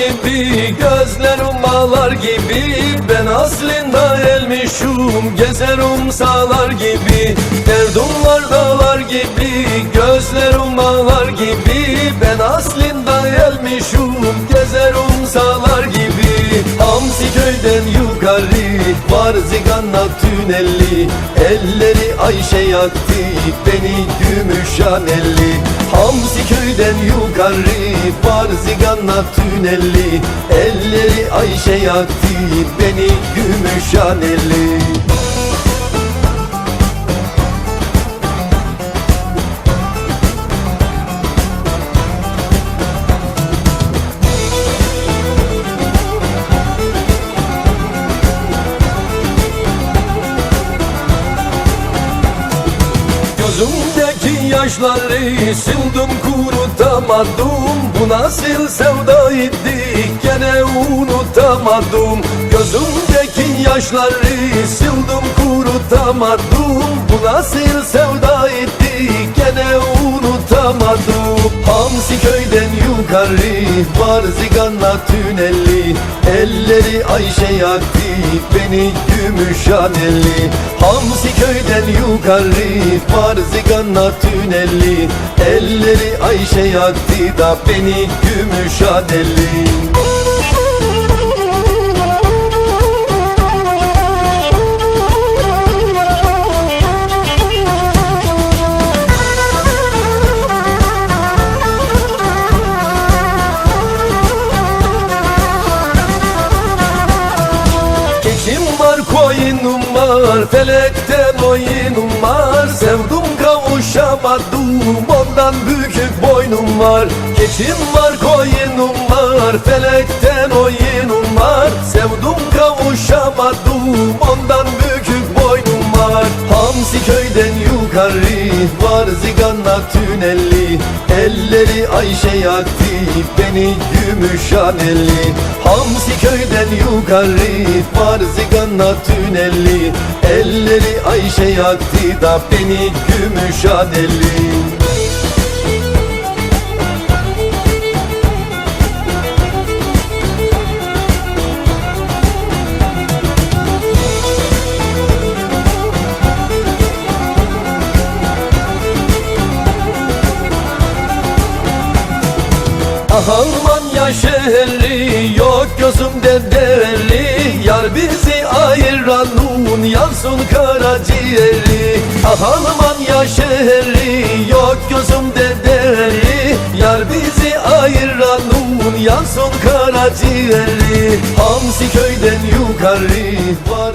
gibi Gözlerim bağlar gibi. Ben aslında elmişum Gezerim sağlar gibi. Derdim var dağlar gibi Gözlerim bağlar gibi. Ben aslında elmişum Gezerim sağlar gibi Hamsi köyden yukarı Var ziganla tünelli Elleri Ayşe yaktı Beni gümüşhanelli Hamsi köyden yukarı Var ziganla tünelli Elleri Ayşe yaktı Beni gümüşhanelli Gözümdeki yaşları sildim kurutamadım Bu nasıl sevdaydı gene unutamadım. Gözümdeki yaşları sildim kurutamadım Bu nasıl sevdaydı gene unutamadım Hamsi köyden yukarı var ziganla tünelli Elleri Ayşe yaktı beni gümüşhaneli Hamsi köyden yukarı var ziganla tünelli Elleri Ayşe yaktı da beni gümüşhaneli koyunum var Felekten oyunum var. Sevdum kavuşamadım Ondan bükük boynum var. Keçim var koyunum var Felekten oyunum var. Sevdum kavuşamadım Ondan bükük yukarı Var ziganla tünelli Elleri Ayşe yaktı Beni gümüşhaneli Hamsi köyden yukarı Var ziganla tünelli Elleri Ayşe yaktı da beni gümüşhaneli Almanya şehri yok gözümde değerli Yar bizi ayıran un yansın karaciğeri Ah Almanya şehri yok gözümde değerli Yar bizi ayıran un yansın karaciğeri Hamsi köyden yukarı var